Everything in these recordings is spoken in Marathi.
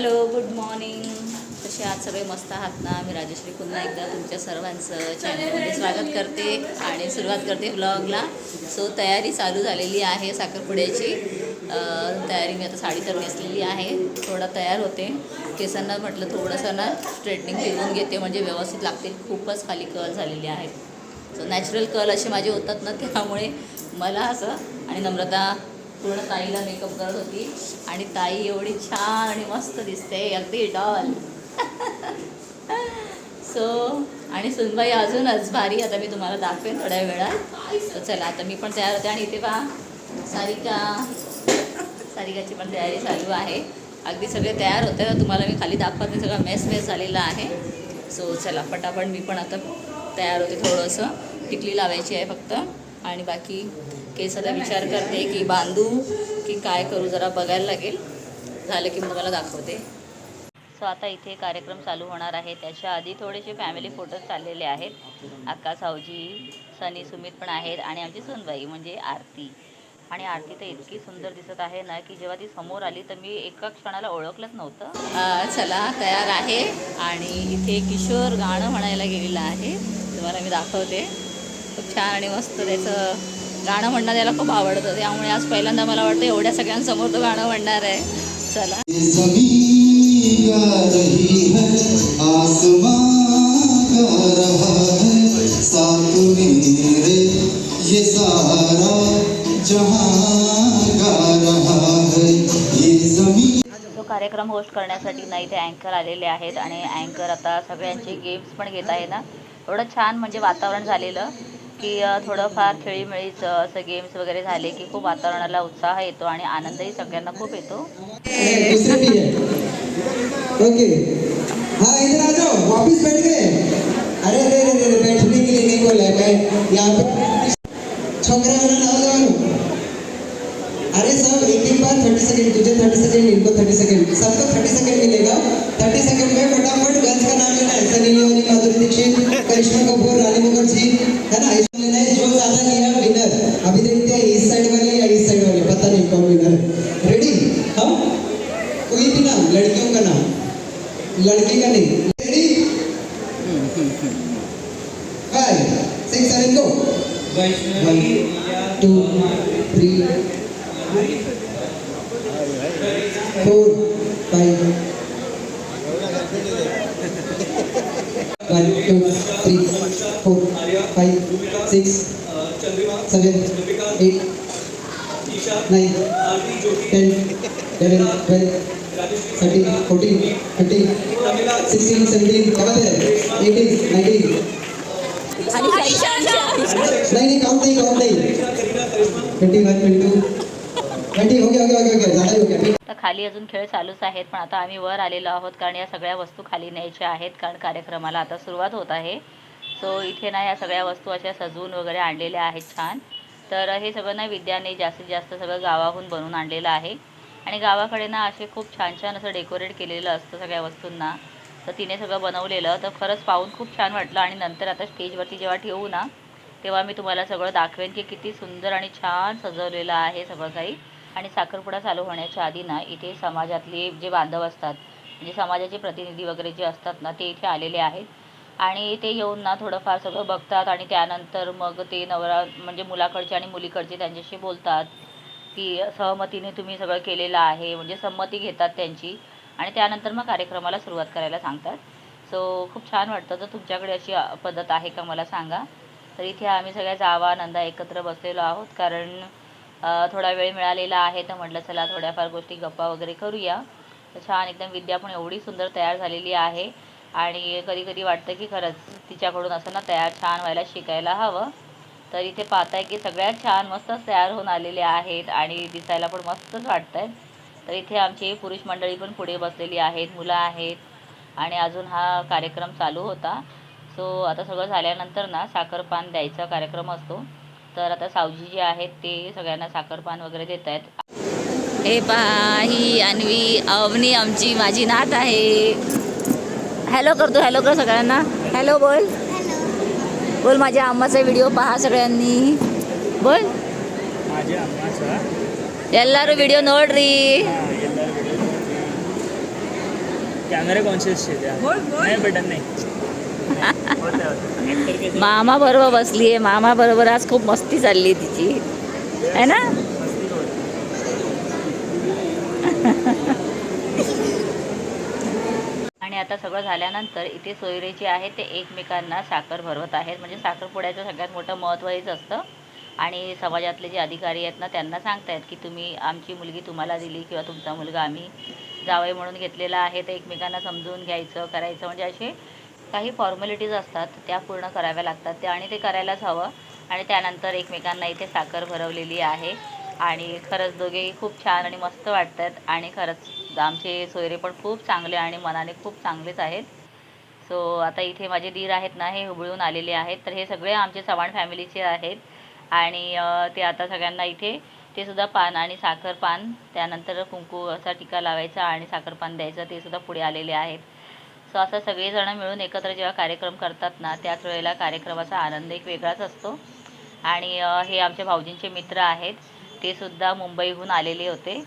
Hello good morning. तसे आज सगळे? मस्त आहात ना? मी राजश्री. पुन्हा एकदा तुमच्या सर्वांचं चॅनलमध्ये स्वागत करते आणि सुरुवात करते ब्लॉगला सो तयारी चालू झालेली आहे साखरपुड्याची. तयारी मी आता साडी तर नेसलेली आहे. थोडा तयार होते. केसांना म्हटलं थोडंसं ना स्ट्रेटनिंग फिरवून घेते. म्हणजे व्यवस्थित लागतील. खूपच खाली कल झालेली आहेत सो नॅचरल कल असे माझे होतात ना त्यामुळे मला असं आणि नम्रता पूर्ण ताईला मेकअप करत होती. आणि ताई एवढी छान आणि मस्त दिसते अगदी डॉल. सो आणि सुनबाई अजूनच भारी आता मी तुम्हाला दाखवेन थोड्या वेळात. तर चला आता मी पण तयार होते. आणि इथे पहा सारिका. सारिकाची पण तयारी चालू आहे. अगदी सगळे तयार होते. तर तुम्हाला मी खाली दाखवत. नाही सगळं मेस मेस झालेला आहे. सो चला पटापट मी पण आता तयार होते थोडंसं. टिकली लावायची आहे फक्त. आणि बाकी केसाचा विचार करते की बांधू की काय करू जरा बघायला लागेल. झालं की मला दाखवते. सो आता इथे कार्यक्रम चालू होणार आहे. त्याच्या आधी थोडेसे फॅमिली फोटोज चाललेले आहेत. अक्का सावजी सनी सुमित पण आहेत आणि आमची सुनबाई म्हणजे आरती. आणि आरती तर इतकी सुंदर दिसत आहे ना की जेव्हा ती समोर आली तर मी एका क्षणाला ओळखलंच नव्हतं. चला तयार आहे. आणि इथे किशोर गाणं म्हणायला गेलेलं आहे. तुम्हाला मी दाखवते. खूप छान आणि मस्त त्याचं गाणं म्हणणं त्याला खूप आवडतं. त्यामुळे आज पहिल्यांदा मला वाटतं एवढ्या सगळ्यांसमोर तो गाणं म्हणणार आहे. चला. है है ये सारा है तो कार्यक्रम होस्ट करण्यासाठी ना इथे अँकर आलेले आहेत आणि अँकर आता सगळ्यांचे गेम्स पण घेत आहे ना. एवढं छान म्हणजे वातावरण झालेलं. की थोडंफार खेळीमेळीच असं गेम्स वगैरे झाले की खूप वातावरणाला उत्साह येतो आणि आनंदही सगळ्यांना खूप येतो. अरे सब एक एक बार थर्टी सेकेंड तुझे थर्टी सेकेंड इनको थर्टी सेकेंड सबको थर्टी सेकेंड मिलेगा थर्टी सेकेंड में फटाफट गर्ल्स का नाम लेना है सनी लियोनी माधुरी दीक्षित करिश्मा कपूर रानी मुखर्जी है ना? five six seven go one two three four five one two three four five six seven eight nine ten eleven twelve thirteen fourteen fifteen sixteen तर खाली अजून खेळ चालूच आहेत पण आता आम्ही वर आलेलो आहोत कारण या सगळ्या वस्तू खाली न्यायच्या आहेत कारण कार्यक्रमाला आता सुरुवात होत आहे. सो इथे ना या सगळ्या वस्तू अशा सजवून वगैरे आणलेल्या आहेत छान. तर हे सगळं ना विद्याने जास्तीत जास्त सगळं गावाहून बनवून आणलेलं आहे. आणि गावाकडे ना असे खूप छान छान असं डेकोरेट केलेलं असतं सगळ्या वस्तूंना. तर तिने सगळं बनवलेलं. तर खरंच पाहून खूप छान वाटलं आणि नंतर आता स्टेजवरती जेव्हा ठेवू ना तेव्हा मी तुम्हाला सगळं दाखवेन की किती सुंदर आणि छान सजवलेलं आहे सगळं काही. आणि साखरपुडा चालू होण्याच्या आधी ना इथे समाजातले जे बांधव असतात म्हणजे समाजाचे प्रतिनिधी वगैरे जे असतात ना ते इथे आलेले आहेत. आणि ते येऊन ना थोडंफार सगळं बघतात आणि त्यानंतर मग ते नवरा म्हणजे मुलाकडचे आणि मुलीकडचे त्यांच्याशी बोलतात की सहमतीने तुम्ही सगळं केलेलं आहे म्हणजे संमती घेतात त्यांची. आणि त्यानंतर मग कार्यक्रमाला सुरुवात करायला सांगतात. सो खूप छान वाटतं. तर तुमच्याकडे अशी पद्धत आहे का मला सांगा. तर इथे आम्ही सगळ्या जावा नंदा एकत्र बसलेलो आहोत कारण थोडा वेळ मिळालेला आहे तर म्हटलं चला थोड्याफार गोष्टी गप्पा वगैरे करूया. तर छान एकदम विद्या पण एवढी सुंदर तयार झालेली आहे आणि कधी कधी वाटतं की खरंच तिच्याकडून असं ना तयार छान व्हायला शिकायला हवं. तर इथे पाहताय की सगळ्यात छान मस्तच तयार होऊन आलेले आहेत आणि दिसायला पण मस्तच वाटत आहेत तर इथे आमची पुरुष मंडळी पण पुढे बसलेली आहेत मुलं आहेत आणि अजून हा कार्यक्रम चालू होता. सो आता सगळं झाल्यानंतर ना साखरपान द्यायचा कार्यक्रम असतो तर आता सावजी जे आहेत ते सगळ्यांना साखरपान वगैरे देत आहेत हे पहा ही अन्वी अवनी आमची माझी नात आहे हॅलो करतो हॅलो कर सगळ्यांना हॅलो बोल बोल माझ्या अम्माचा व्हिडिओ पहा सगळ्यांनी बोल माझ्या अम्माचा ಎಲ್ಲರೂ ವಿಡಿಯೋ ನೋಡ್ರಿ ಎಲ್ಲರೂ कॅमेरा कॉन्शियस છે मामा बरोबर बसली आहे. मामा बरोबर आज खूप मस्ती चालली आहे तिची. है ना? आणि आता सगळं झाल्यानंतर इथे सोयरे जे आहेत ते एकमेकांना साखर भरवत आहेत. म्हणजे साखरपुड्याचं सगळ्यात मोठं महत्त्व हेच असतं. आणि समाजातले जे अधिकारी आहेत ना त्यांना सांगतायत की तुम्ही आमची मुलगी तुम्हाला दिली किंवा तुमचा मुलगा आम्ही जावई म्हणून घेतलेला आहे. तर एकमेकांना समजून घ्यायचं करायचं. म्हणजे असे काही फॉर्मॅलिटीज असतात त्या पूर्ण कराव्या लागतात. त्या आणि ते करायलाच हवं. आणि त्यानंतर एकमेकांना इथे साखर भरवलेली आहे. आणि खरंच दोघेही खूप छान आणि मस्त वाटत आहेत आणि खरंच आमचे सोयरे पण खूप चांगले आणि मनाने खूप चांगलेच आहेत. सो आता इथे माझे दीर आहेत ना हे हुबळून आलेले आहेत. तर हे सगळे आमचे चव्हाण फॅमिलीचे आहेत. आणि ते आता सगळ्यांना इथे ते सुद्धा पान आणि साखर पान त्यानंतर कुंकू असा टिका लावायचा आणि साखरपान द्यायचा द्यायचं ते सुद्धा पुढे आलेले आहेत. सो असं सगळेजणं मिळून एकत्र जेव्हा कार्यक्रम करतात ना त्याच वेळेला कार्यक्रमाचा आनंद एक वेगळाच असतो. आणि हे आमच्या भाऊजींचे मित्र आहेत. ते सुद्धा मुंबईहून आलेले होते.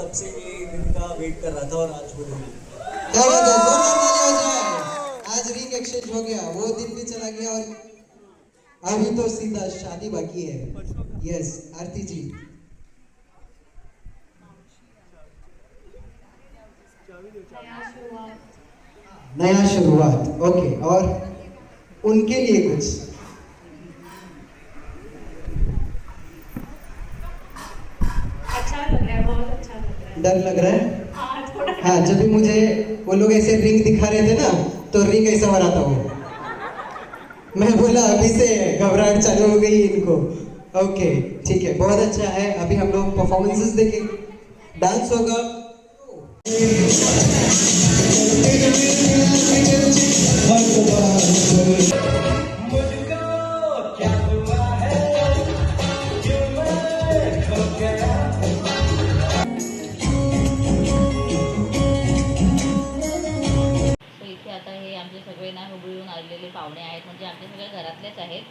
तब से ये दिन का वेट कर रहा था और आज हो गया है। हो? जाए। आज रिंग एक्सचेंज हो गया। वो दिन भी चला गया और अभी तो सीधा शादी बाकी है। यस आरती जी। नया शुरुआत। ओके और उनके लिए कुछ। अच्छा लग रहा है बहुत अच्छा डर लग रहा है? हाँ जब भी मुझे वो लोग ऐसे रिंग दिखा रहे थे ना तो रिंग ऐसा बनाता हूँ। मैं बोला, अभी से घबराहट चालू हो गई इनको। ओके ठीक है, बहुत अच्छा है। अभी हम लोग परफॉर्मेंसेस देखें। डांस होगा। सो आमचे आलेले पाहुणे आहेत. म्हणजे आमचे सगळे घरातलेच आहेत.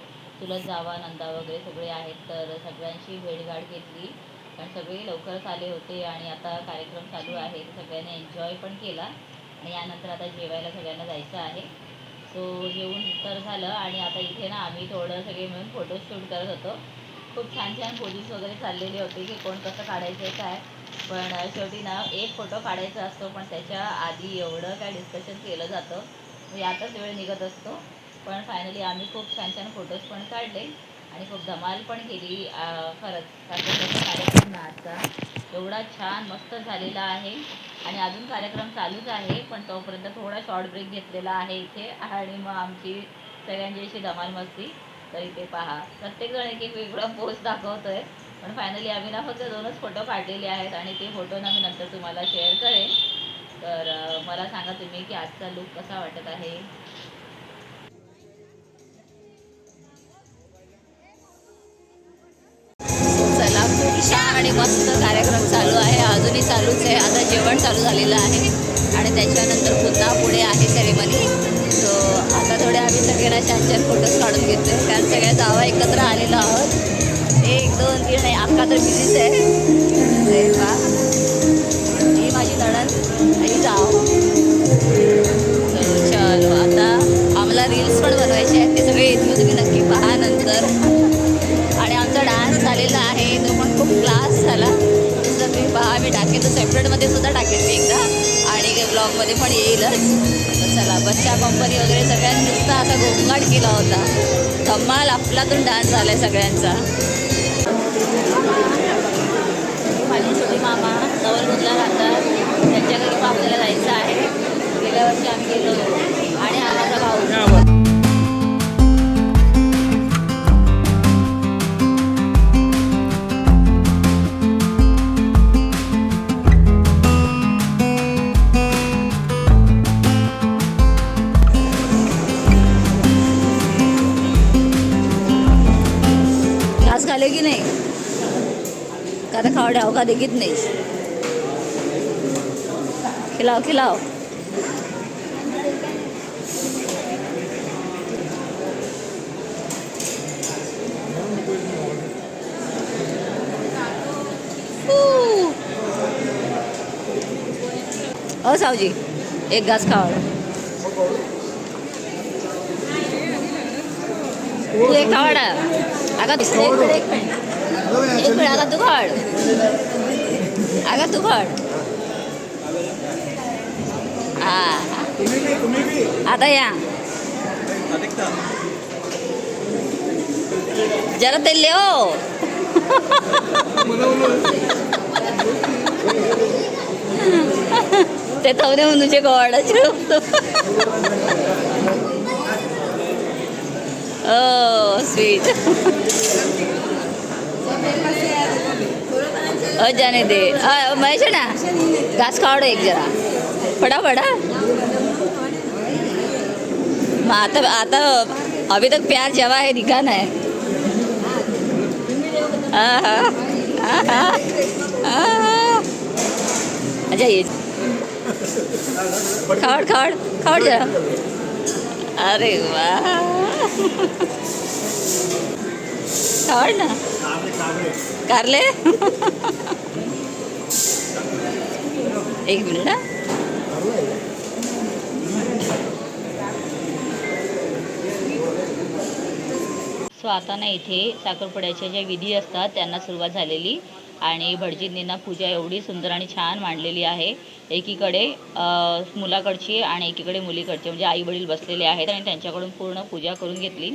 तुला जावा नंदा वगैरे सगळे आहेत. तर सगळ्यांशी भेटगाठ घेतली. कारण सगळे लवकरच आले होते आणि आता कार्यक्रम चालू आहे. सगळ्यांनी एन्जॉय पण केला. आणि यानंतर आता जेवायला सगळ्यांना जायचं आहे. सो जेवण तर झालं आणि आता इथे ना आम्ही थोडं सगळे मिळून फोटोशूट करत होतो. खूप छान छान पोजेस वगैरे चाललेले होते की कोण कसं काढायचं आहे काय. पण शेवटी ना एक फोटो काढायचा असतो. पण त्याच्या आधी एवढं काय डिस्कशन केलं जातं. म्हणजे यातच वेळ निघत असतो. पण फायनली आम्ही खूप छान छान फोटोज पण काढले आणि खूप धमाल पण केली खरंच. कार्यक्रम आजचा एवढा छान मस्त झालेला आहे. आणि अजून कार्यक्रम चालूच आहे पण तोपर्यंत थोडा शॉर्ट ब्रेक घेतलेला आहे इथे. आणि मग आमची सगळ्यांची अशी धमाल मस्ती. तर इथे पहा प्रत्येकजण एक एक वेगळा पोस्ट दाखवतोय. पण फायनली आम्ही ना फक्त दोनच फोटो काढलेले आहेत आणि ते फोटो ना मी नंतर तुम्हाला शेअर करेन. तर मला सांगा तुम्ही की आजचा लुक कसा वाटत आहे? चला खूप छान आणि मस्त कार्यक्रम चालू आहे. अजूनही चालूच आहे. आता जेवण चालू झालेलं आहे. आणि त्याच्यानंतर पुन्हा पुढे आहे सेरेमनी सो आता थोडे आम्ही सगळ्यांना छान छान फोटोज काढून घेतो कारण सगळ्या जावा एकत्र आलेलो आहोत. एक दोन तीन नाही अक्का तर बिझीच आहे. धम्माल आपलातून डान्स झाला आहे सगळ्यांचा. तर खावड्या हो का देखील नाही खिलाओ खिलाओ ओ सावजी एक घास खावड तू एक खावड. अगं दुसरं एक तू खाड अगं तू खाड आता या. जरा हो. ते लिओ ते तवने म्हणूचे गोवाडाचे ओ स्वीट अ जाने दे. महेश ना? घास खावडो एक जरा. फटा फटा मग आता आता अभी तक प्यार जवा है दिखा ना. है अच्छा ये. खावड खावड खावड जरा. अरे वा. खावड ना. कारले? एक मिनिट हा. सो आता ना इथे साखरपुड्याच्या ज्या विधी असतात त्यांना सुरुवात झालेली. आणि भटजींनीना पूजा एवढी सुंदर आणि छान मांडलेली आहे. एकीकडे मुलाकडची आणि एकीकडे मुलीकडची म्हणजे आई वडील बसलेले आहेत आणि त्यांच्याकडून पूर्ण पूजा करून घेतली.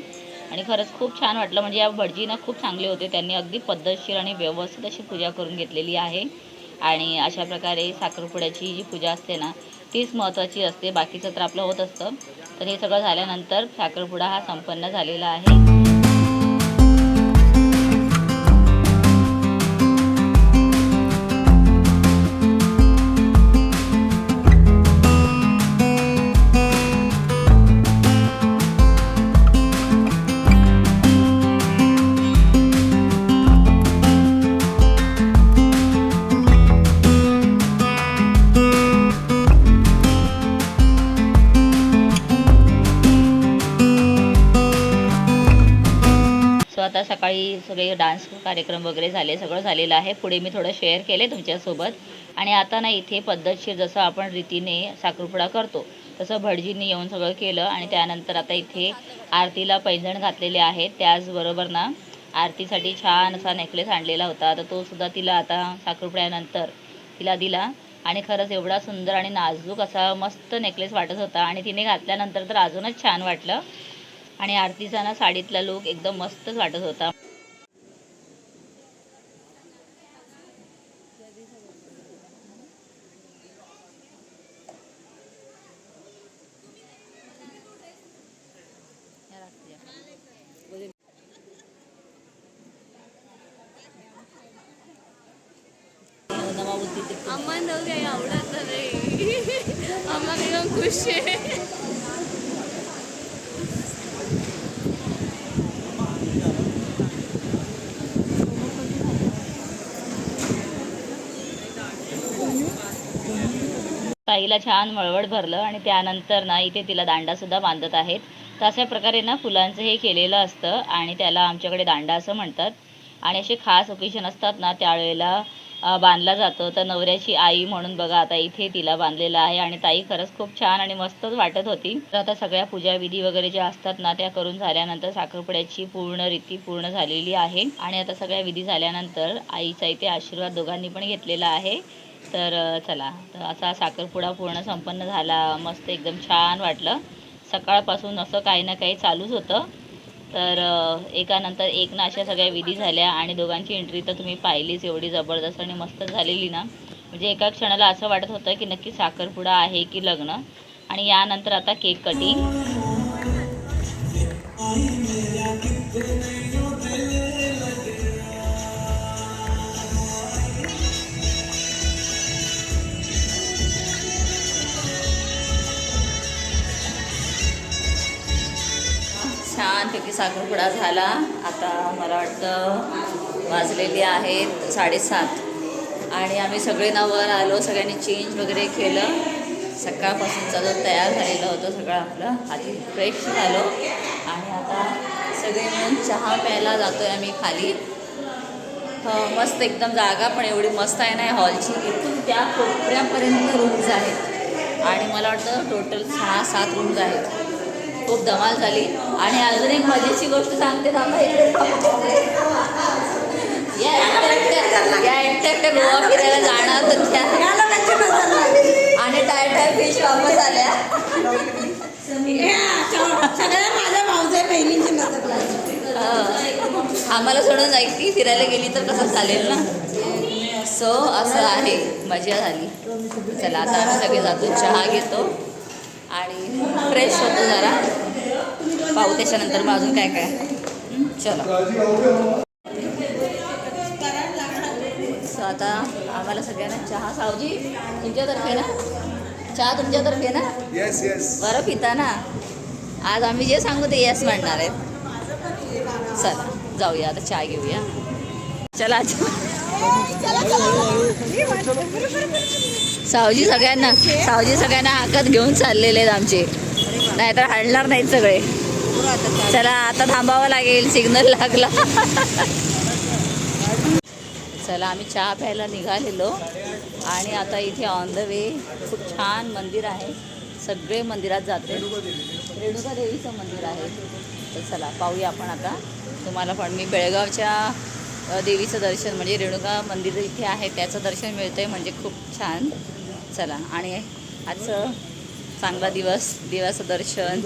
आणि खरंच खूप छान वाटलं. म्हणजे या भटजींना खूप चांगले होते. त्यांनी अगदी पद्धतशीर आणि व्यवस्थित अशी पूजा करून घेतलेली आहे. आणि अशा प्रकारे साखरपुड्याची जी पूजा असते ना तीच महत्त्वाची असते. बाकीचं तर आपलं होत असतं. तर हे सगळं झाल्यानंतर साखरपुडा हा संपन्न झालेला आहे. डान्स कार्यक्रम वगैरे झाले सगळं झालेलं आहे. पुढे मी थोडं शेअर केले तुमच्यासोबत. आणि आता ना इथे पद्धतशीर जसं आपण रीतीने साखरपुडा करतो तसं भटजींनी येऊन सगळं केलं आणि त्यानंतर आता इथे आरतीला पैंजण घातलेले आहेत. त्याचबरोबर ना आरतीसाठी छान असा नेकलेस आणलेला होता. तर तो सुद्धा तिला आता साखरपुड्यानंतर तिला दिला. आणि खरंच एवढा सुंदर आणि नाजूक असा मस्त नेकलेस वाटत होता. आणि तिने घातल्यानंतर तर अजूनच छान वाटलं. आणि आरतीचा ना साडीतला लुक एकदम मस्तच वाटत होता अम्मा जाऊ काही आवडत नाही अम्मा एकदम खुश. आहे ताईला छान वळवळ भरलं आणि त्यानंतर ना इथे तिला दांडासुद्धा बांधत आहेत. तर अशा प्रकारे ना फुलांचं हे केलेलं असतं आणि त्याला आमच्याकडे दांडा असं म्हणतात. आणि असे खास ओकेशन असतात ना त्यावेळेला बांधला जातो. तर नवऱ्याची आई म्हणून बघा आता इथे तिला बांधलेलं आहे आणि ताई खरंच खूप छान आणि मस्तच वाटत होती. तर आता सगळ्या पूजा विधी वगैरे ज्या असतात ना त्या करून झाल्यानंतर साखरपुड्याची पूर्ण रीती पूर्ण झालेली आहे. आणि आता सगळ्या विधी झाल्यानंतर आईचा इथे आशीर्वाद दोघांनी पण घेतलेला आहे. तर चला. तर असा साखरपुडा पूर्ण संपन्न झाला. मस्त एकदम छान वाटलं. सकाळपासून असं काही ना काही चालूच होतं. तर एकानंतर एक ना अशा सगळ्या विधी झाल्या आणि दोघांची एंट्री तर तुम्ही पाहिलीच एवढी जबरदस्त आणि मस्त झालेली ना. म्हणजे एका क्षणाला असं वाटत होतं की नक्की साखरपुडा आहे की लग्न. आणि यानंतर आता केक कटिंग. छानपैकी साखरपुडा झाला. आता मला वाटतं वाजलेली आहेत साडेसात. आणि आम्ही सगळे नवर आलो सगळ्यांनी चेंज वगैरे केलं. सकाळपासूनचा जो तयार झालेलं होतं सगळं आपलं आधी फ्रेश झालो. आणि आता सगळे मिळून चहा प्यायला जातो आहे आम्ही खाली. हो, मस्त एकदम जागा पण एवढी मस्त आहे ना हॉलची इथून त्या कोपऱ्यापर्यंत रूम्स आहेत. आणि मला वाटतं टोटल सहा सात रूम्स आहेत. खूप धमाल झाली. आणि अजून एक मजेची गोष्ट सांगते थांबा इकडे. या एकट्या गोवा फिरायला जाणार होत्या आणि टाय टाय फिश वापस आल्या. आम्हाला सोडून जाईल ती फिरायला गेली तर कसं चालेल ना? सो असं आहे. मजा झाली. चला आता आम्ही सगळे जातो. चहा घेतो. आणि फ्रेश होतो जरा. पाहू त्याच्यानंतर मग अजून काय काय? चला. सो आता आम्हाला सगळ्यांना चहा सावजी तुमच्यातर्फे ना? चहा तुमच्यातर्फे ना? येस येस बरं पिता ना? आज आम्ही जे सांगू ते यस म्हणणार आहेत. चला जाऊया आता चहा घेऊया. चला सावजी सगळ्यांना सावजी सगळ्यांना हाकत घेऊन चाललेले आहेत आमचे. नाहीतर हाडणार नाहीत सगळे. चला आता थांबावं लागेल सिग्नल लागला. चला आम्ही चहा प्यायला निघालेलो. आणि आता इथे ऑन द वे खूप छान मंदिर आहे. सगळे मंदिरात जाते रेणुका देवीचं मंदिर आहे. तर चला पाहूया आपण आता. तुम्हाला पण मी बेळगावच्या देवीचं दर्शन म्हणजे रेणुका मंदिर इथे आहे त्याचं दर्शन मिळतं आहे म्हणजे खूप छान. चला आणि आजचं चांगला दिवस देवाचं दर्शन.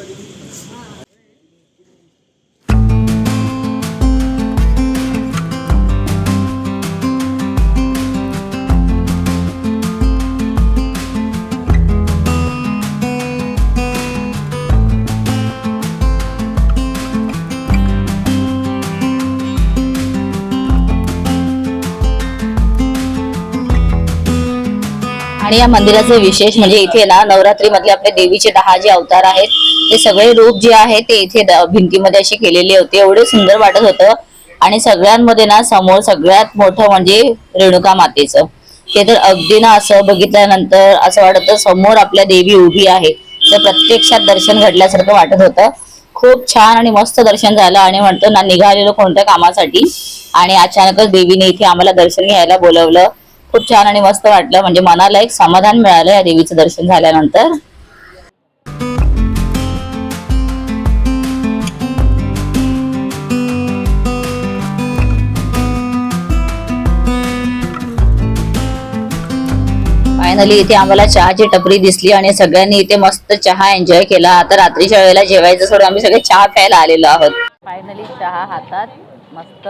आणि या मंदिराचे विशेष म्हणजे इथे ना नवरात्रीमधले आपल्या देवीचे दहा जे अवतार आहेत ते सगळे रूप जे आहे ते इथे भिंतीमध्ये असे केलेले होते. एवढे सुंदर वाटत होतं. आणि सगळ्यांमध्ये ना समोर सगळ्यात मोठं म्हणजे रेणुका मातेचं. ते तर अगदी ना असं बघितल्यानंतर असं वाटत समोर आपल्या देवी उभी आहे. तर प्रत्यक्षात दर्शन घडल्यासारखं वाटत होतं. खूप छान आणि मस्त दर्शन झालं आणि म्हणतो ना निघालेलो कोणत्या कामासाठी. आणि अचानकच देवीने इथे आम्हाला दर्शन घ्यायला बोलवलं. खूप छान आणि मस्त वाटलं. म्हणजे मनाला एक समाधान मिळालं या देवीचं दर्शन झाल्यानंतर. फायनली इथे आम्हाला चहाची टपरी दिसली आणि सगळ्यांनी इथे मस्त चहा एन्जॉय केला. आता रात्रीच्या वेळेला जेवायचं सोडून आम्ही सगळे चहा प्यायला आलेलो आहोत. फायनली चहा हातात. मस्त.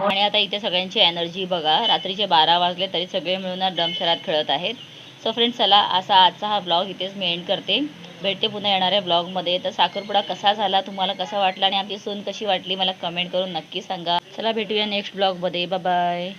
आणि आता इथे सगळ्यांची एनर्जी बघा. रात्रीचे बारा वाजले तरी सगळे मिळून ड्रमशरात खेळत आहेत. सो फ्रेंड्स चला असा आजचा हा ब्लॉग इथेच मी एंड करते. भेटते पुन्हा येणाऱ्या ब्लॉगमध्ये तर साखरपुडा कसा झाला तुम्हाला कसा वाटला आणि आमची सून कशी वाटली मला कमेंट करून नक्की सांगा. चला भेटूया नेक्स्ट ब्लॉगमध्ये बाय